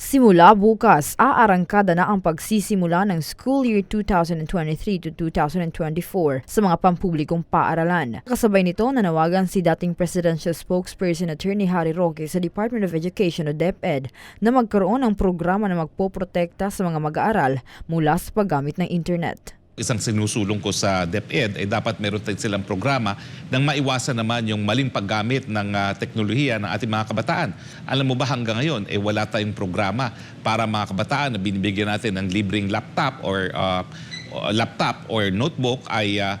Simula bukas, aarangkada na ang pagsisimula ng school year 2023 to 2024 sa mga pampublikong paaralan. Kasabay nito, nanawagan si dating Presidential Spokesperson Attorney Harry Roque sa Department of Education o DepEd na magkaroon ng programa na magpoprotekta sa mga mag-aaral mula sa paggamit ng internet. Isang sinusulong ko sa DepEd ay dapat meron tayo silang programa nang maiwasan naman yung maling paggamit ng ah, teknolohiya ng ating mga kabataan. Alam mo ba hanggang ngayon, eh, wala tayong programa para mga kabataan na binibigyan natin ng libreng laptop or ah, laptop or notebook ay ah,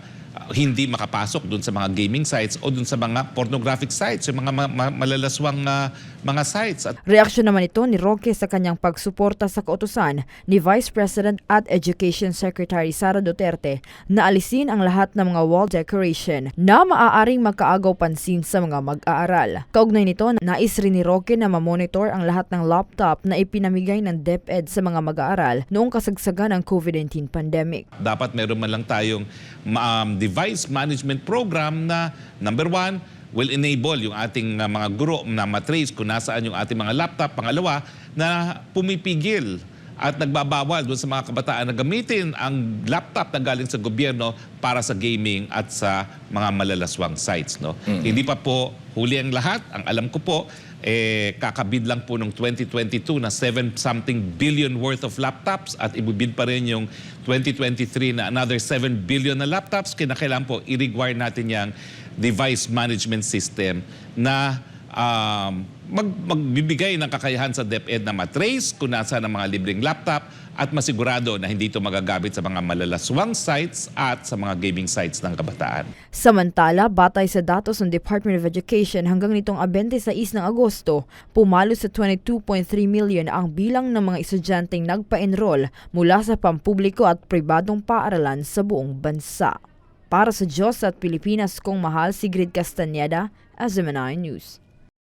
hindi makapasok dun sa mga gaming sites o dun sa mga pornographic sites, yung mga ma- ma- malalaswang ah, mga sites. At Reaksyon naman ito ni Roque sa kanyang pagsuporta sa kautusan ni Vice President at Education Secretary Sara Duterte na alisin ang lahat ng mga wall decoration na maaaring magkaagaw pansin sa mga mag-aaral. Kaugnay nito, nais rin ni Roque na mamonitor ang lahat ng laptop na ipinamigay ng DepEd sa mga mag-aaral noong kasagsagan ng COVID-19 pandemic. dapat meron man lang tayong um, device management program na number one, will enable yung ating uh, mga guro na matrace kung nasaan yung ating mga laptop. Pangalawa, na pumipigil at nagbabawal doon sa mga kabataan na gamitin ang laptop na galing sa gobyerno para sa gaming at sa mga malalaswang sites. No? Hindi pa po huli ang lahat. Ang alam ko po, eh, kakabid lang po ng 2022 na 7 something billion worth of laptops at ibubid pa rin yung 2023 na another 7 billion na laptops. Kinakailangan po i-require natin yung device management system na um, mag, magbibigay ng kakayahan sa DepEd na matrace kung nasa ng mga libreng laptop at masigurado na hindi ito magagamit sa mga malalaswang sites at sa mga gaming sites ng kabataan. Samantala, batay sa datos ng Department of Education hanggang nitong 26 ng Agosto, pumalo sa 22.3 million ang bilang ng mga estudyanteng nagpa-enroll mula sa pampubliko at pribadong paaralan sa buong bansa. Para sa Diyos at Pilipinas kong mahal si Grid Castaneda, Azemanay News.